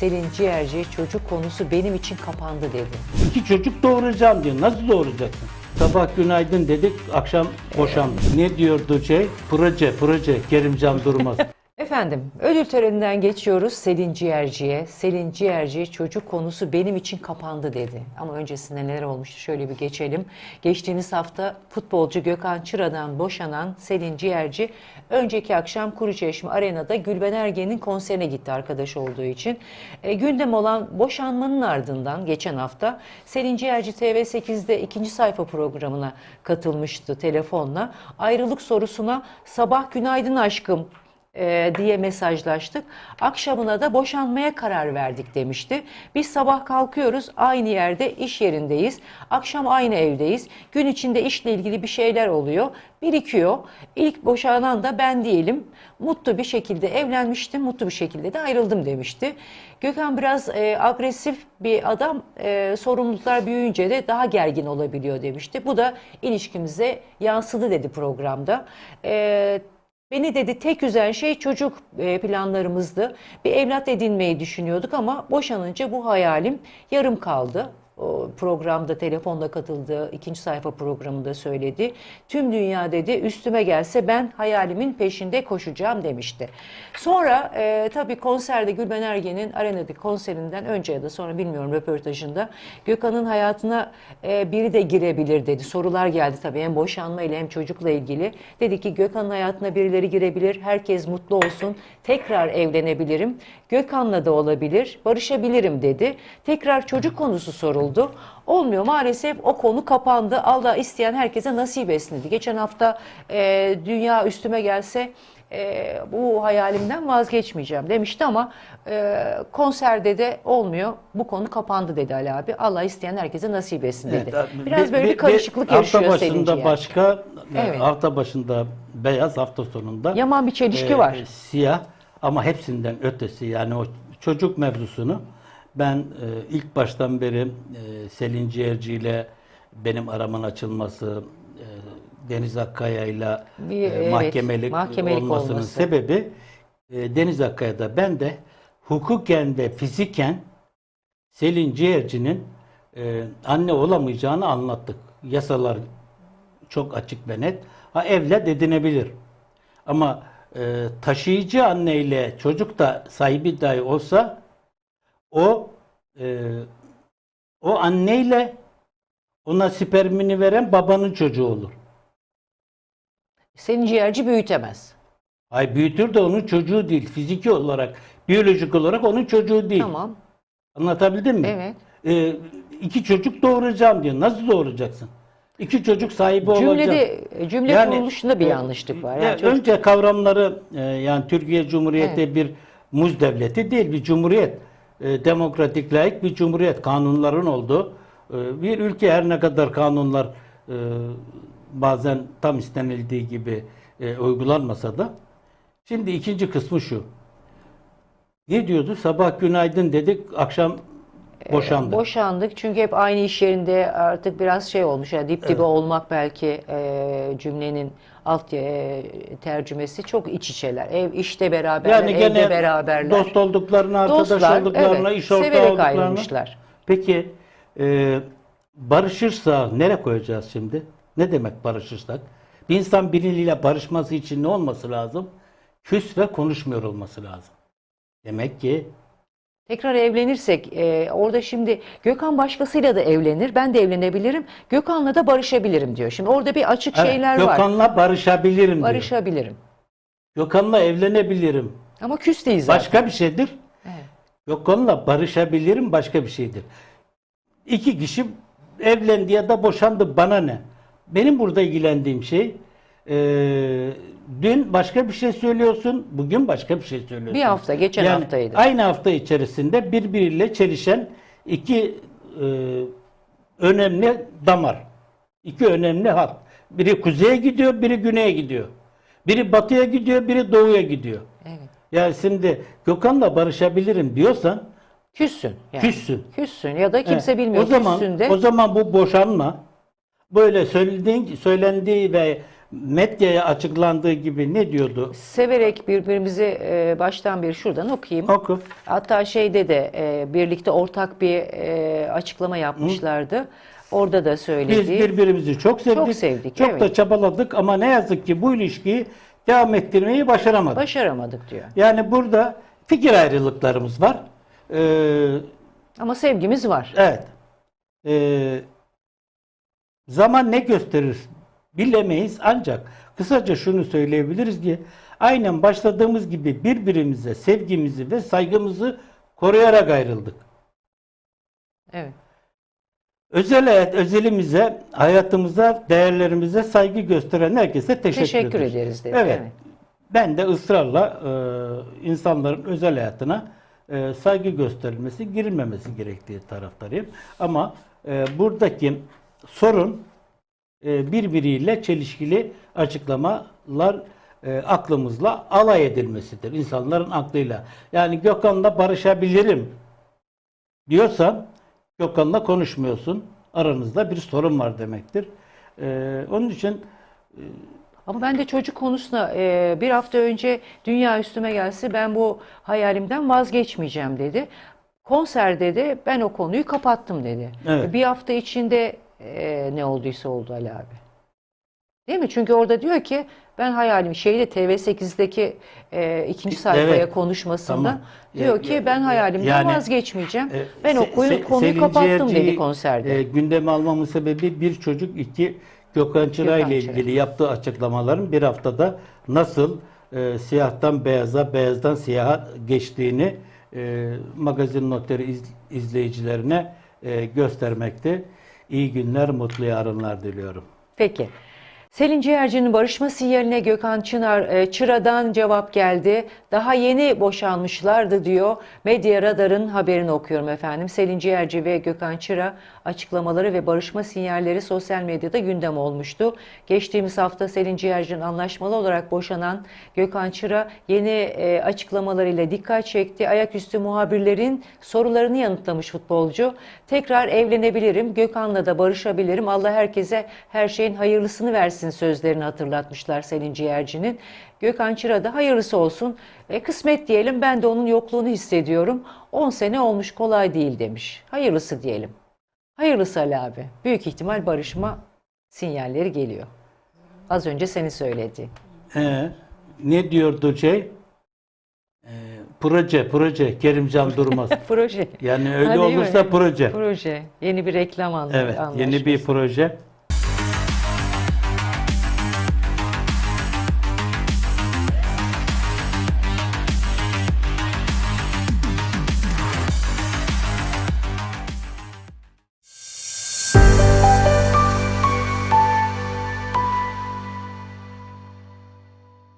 Selin Ciğerci çocuk konusu benim için kapandı dedi. İki çocuk doğuracağım diyor. Nasıl doğuracaksın? Sabah günaydın dedik, akşam boşandık. Ne diyordu şey? Proje, proje, Kerimcan Durmaz. Efendim, ödül töreninden geçiyoruz Selin Ciğerci'ye. Selin Ciğerci çocuk konusu benim için kapandı dedi. Ama öncesinde neler olmuştu şöyle bir geçelim. Geçtiğimiz hafta futbolcu Gökhan Çıra'dan boşanan Selin Ciğerci önceki akşam Kuruçeşme Arena'da Gülben Ergen'in konserine gitti arkadaş olduğu için. E, gündem olan boşanmanın ardından geçen hafta Selin Ciğerci TV8'de ikinci sayfa programına katılmıştı telefonla. Ayrılık sorusuna sabah günaydın aşkım e, diye mesajlaştık. Akşamına da boşanmaya karar verdik demişti. Biz sabah kalkıyoruz aynı yerde iş yerindeyiz. Akşam aynı evdeyiz. Gün içinde işle ilgili bir şeyler oluyor. Birikiyor. İlk boşanan da ben değilim. Mutlu bir şekilde evlenmiştim. Mutlu bir şekilde de ayrıldım demişti. Gökhan biraz e, agresif bir adam. E, sorumluluklar büyüyünce de daha gergin olabiliyor demişti. Bu da ilişkimize yansıdı dedi programda. E, Beni dedi tek üzen şey çocuk e, planlarımızdı. Bir evlat edinmeyi düşünüyorduk ama boşanınca bu hayalim yarım kaldı. Programda telefonla katıldığı ikinci sayfa programında söyledi. Tüm dünya dedi üstüme gelse ben hayalimin peşinde koşacağım demişti. Sonra e, tabii konserde Gülben Ergen'in arenadaki konserinden önce ya da sonra bilmiyorum röportajında Gökhan'ın hayatına e, biri de girebilir dedi. Sorular geldi tabii hem boşanma ile hem çocukla ilgili. Dedi ki Gökhan'ın hayatına birileri girebilir. Herkes mutlu olsun. Tekrar evlenebilirim. Gökhan'la da olabilir. Barışabilirim dedi. Tekrar çocuk konusu soruldu. Olmuyor maalesef o konu kapandı. Allah isteyen herkese nasip etsin dedi. Geçen hafta e, dünya üstüme gelse e, bu hayalimden vazgeçmeyeceğim demişti ama e, konserde de olmuyor. Bu konu kapandı dedi Ali abi. Allah isteyen herkese nasip etsin dedi. Evet, Biraz böyle bir, karışıklık yaşıyor Hafta başında başka, Evet. hafta başında beyaz, hafta sonunda Yaman bir çelişki e, var. Siyah ama hepsinden ötesi yani o çocuk mevzusunu ben e, ilk baştan beri e, Selin Ciğerci ile benim aramın açılması, e, Deniz Akkaya ile e, evet, mahkemelik, mahkemelik olmasının olması. sebebi e, Deniz Akkaya'da ben de hukuken ve fiziken Selin Ciğerci'nin e, anne olamayacağını anlattık. Yasalar çok açık ve net. Ha evlat edinebilir. Ama e, taşıyıcı anneyle çocuk da sahibi dahi olsa o e, o anneyle ona spermini veren babanın çocuğu olur. Senin ciğerci büyütemez. Ay büyütür de onun çocuğu değil. Fiziki olarak, biyolojik olarak onun çocuğu değil. Tamam. Anlatabildim mi? Evet. Ee, iki çocuk doğuracağım diyor. Nasıl doğuracaksın? İki çocuk sahibi olacak. Cümlede cümle Yani, kuruluşunda bir e, yanlışlık var. ya Yani çocuk- Önce kavramları e, yani Türkiye Cumhuriyeti bir muz devleti değil bir cumhuriyet. E, demokratik layık bir cumhuriyet kanunların olduğu e, bir ülke her ne kadar kanunlar e, bazen tam istenildiği gibi e, uygulanmasa da şimdi ikinci kısmı şu. Ne diyordu? Sabah günaydın dedik, akşam boşandık. Boşandık çünkü hep aynı iş yerinde artık biraz şey olmuş. Yani dip dibe olmak belki e, cümlenin alt e, tercümesi çok iç içeler. Ev işte beraberler, yani evde gene beraberler. dost olduklarına, arkadaş Dostlar, olduklarına, evet, iş ortağı severek olduklarına. ayrılmışlar. Peki e, barışırsa nereye koyacağız şimdi? Ne demek barışırsak? Bir insan biriyle barışması için ne olması lazım? Küs ve konuşmuyor olması lazım. Demek ki Tekrar evlenirsek e, orada şimdi Gökhan başkasıyla da evlenir. Ben de evlenebilirim. Gökhan'la da barışabilirim diyor. Şimdi orada bir açık evet, şeyler var. Gökhan'la barışabilirim diyor. Barışabilirim. Gökhan'la evlenebilirim. Ama küs değil zaten. Başka bir şeydir. Evet. Gökhan'la barışabilirim başka bir şeydir. İki kişi evlendi ya da boşandı bana ne? Benim burada ilgilendiğim şey e, dün başka bir şey söylüyorsun, bugün başka bir şey söylüyorsun. Bir hafta, geçen Yani haftaydı. Aynı hafta içerisinde birbiriyle çelişen iki e, önemli damar. İki önemli hat. Biri kuzeye gidiyor, biri güneye gidiyor. Biri batıya gidiyor, biri doğuya gidiyor. Evet. Yani şimdi Gökhan'la barışabilirim diyorsan Küssün. Yani. küssün. Küssün ya da kimse Evet. bilmiyor. O zaman Küssün de. o zaman bu boşanma böyle söylediğin söylendiği ve medyaya açıklandığı gibi ne diyordu? Severek birbirimizi e, baştan bir şuradan okuyayım. Oku. Hatta şeyde de e, birlikte ortak bir e, açıklama yapmışlardı. Orada da Biz söyledi. birbirimizi çok sevdik. Çok sevdik, Çok evet. da çabaladık ama ne yazık ki bu ilişkiyi devam ettirmeyi başaramadık. Başaramadık diyor. yani burada fikir ayrılıklarımız var. Ee, Ama sevgimiz var. evet. Ee, zaman ne gösterir bilemeyiz ancak kısaca şunu söyleyebiliriz ki aynen başladığımız gibi birbirimize sevgimizi ve saygımızı koruyarak ayrıldık. Evet. Özel hayat, özelimize, hayatımıza, değerlerimize saygı gösteren herkese teşekkür, Teşekkür ederiz. ederiz dedi. Evet. Evet. Ben de ısrarla e, insanların özel hayatına e, saygı gösterilmesi, girilmemesi gerektiği taraftarıyım. Ama e, buradaki sorun birbiriyle çelişkili açıklamalar e, aklımızla alay edilmesidir. İnsanların aklıyla. Yani Gökhan'la barışabilirim diyorsan Gökhan'la konuşmuyorsun. Aranızda bir sorun var demektir. E, onun için Ama ben de çocuk konusuna e, bir hafta önce dünya üstüme gelse ben bu hayalimden vazgeçmeyeceğim dedi. Konserde de ben o konuyu kapattım dedi. Evet. Bir hafta içinde e, ne olduysa oldu Ali abi. Değil mi? Çünkü orada diyor ki ben hayalim şeyde TV8'deki e, ikinci sayfaya Evet. konuşmasında Tamam. diyor Ya- ki ya- ben hayalimden yani, vazgeçmeyeceğim. E, ben o Se- konuyu, Se- konuyu kapattım dedi konserde. E, gündeme almamın sebebi bir çocuk, iki Gökhan Çıra Gökhan ile ilgili yaptığı açıklamaların bir haftada nasıl e, siyahtan beyaza, beyazdan siyaha geçtiğini e, magazin notları iz- izleyicilerine e, göstermekte. İyi günler, mutlu yarınlar diliyorum. Peki. Selin Ciğerci'nin barışma sinyaline Gökhan Çınar, e, Çıra'dan cevap geldi. Daha yeni boşanmışlardı diyor. Medya Radar'ın haberini okuyorum efendim. Selin Ciğerci ve Gökhan Çıra açıklamaları ve barışma sinyalleri sosyal medyada gündem olmuştu. Geçtiğimiz hafta Selin Ciğerci'nin anlaşmalı olarak boşanan Gökhan Çıra yeni e, açıklamalarıyla dikkat çekti. Ayaküstü muhabirlerin sorularını yanıtlamış futbolcu. Tekrar evlenebilirim, Gökhan'la da barışabilirim. Allah herkese her şeyin hayırlısını versin sözlerini hatırlatmışlar Selin Ciğerci'nin. Gökhan Çıra da hayırlısı olsun. E, kısmet diyelim ben de onun yokluğunu hissediyorum. 10 sene olmuş kolay değil demiş. Hayırlısı diyelim. Hayırlısı Ali abi. Büyük ihtimal barışma sinyalleri geliyor. Az önce seni söyledi. E, ne diyordu şey? E, proje, proje, Kerimcan Durmaz. Proje. Yani öyle Ha, değil mi? olursa proje. Proje. Yeni bir reklam anla- Evet, anlaşması. yeni bir proje.